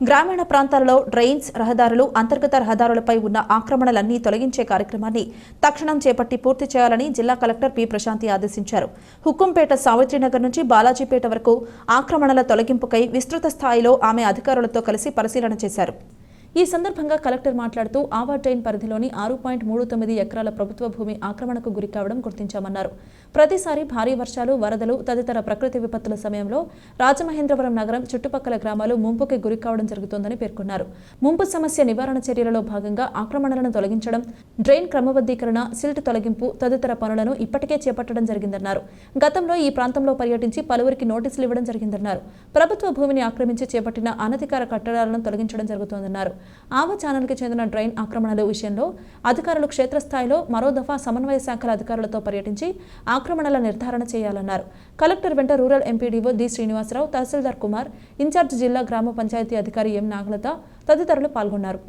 గ్రామీణ ప్రాంతాలలో డ్రైన్స్ రహదారులు అంతర్గత రహదారులపై ఉన్న ఆక్రమణలన్నీ తొలగించే కార్యక్రమాన్ని తక్షణం చేపట్టి పూర్తి చేయాలని జిల్లా కలెక్టర్ పి. ప్రశాంతి ఆదేశించారు. హుక్కుంపేట సావిత్రినగర్ నుంచి బాలాజీపేట వరకు ఆక్రమణల తొలగింపుకై విస్తృత స్థాయిలో ఆమె అధికారులతో కలిసి పరిశీలన చేశారు. ఈ సందర్భంగా కలెక్టర్ మాట్లాడుతూ ఆవా ట్రైన్ పరిధిలోని ఆరు పాయింట్ మూడు తొమ్మిది ఎకరాల ప్రభుత్వ భూమి ఆక్రమణకు గురి కావడం గుర్తించామన్నారు. ప్రతిసారి భారీ వర్షాలు వరదలు తదితర ప్రకృతి విపత్తుల సమయంలో రాజమహేంద్రవరం నగరం చుట్టుపక్కల గ్రామాలు ముంపుకి గురి కావడం జరుగుతోందని పేర్కొన్నారు. ముంపు సమస్య నివారణ చర్యలలో భాగంగా ఆక్రమణలను తొలగించడం డ్రైన్ క్రమబద్ధీకరణ సిల్ట్ తొలగింపు తదితర పనులను ఇప్పటికే చేపట్టడం జరిగిందన్నారు. గతంలో ఈ ప్రాంతంలో పర్యటించి పలువురికి నోటీసులు ఇవ్వడం జరిగిందన్నారు. ప్రభుత్వ భూమిని ఆక్రమించి చేపట్టిన అనధికార కట్టడాలను తొలగించడం జరుగుతోందన్నారు. ఆవ ఛానల్కి చెందిన డ్రైన్ ఆక్రమణల విషయంలో అధికారులు క్షేత్రస్థాయిలో మరో దఫా సమన్వయ శాఖల అధికారులతో పర్యటించి ఆక్రమణల నిర్ధారణ చేయాలన్నారు. కలెక్టర్ వెంట రూరల్ ఎంపీడీఓ డి శ్రీనివాసరావు తహసీల్దార్ కుమార్ ఇన్ఛార్జ్ జిల్లా గ్రామ పంచాయతీ అధికారి ఎం నాగలత తదితరులు పాల్గొన్నారు.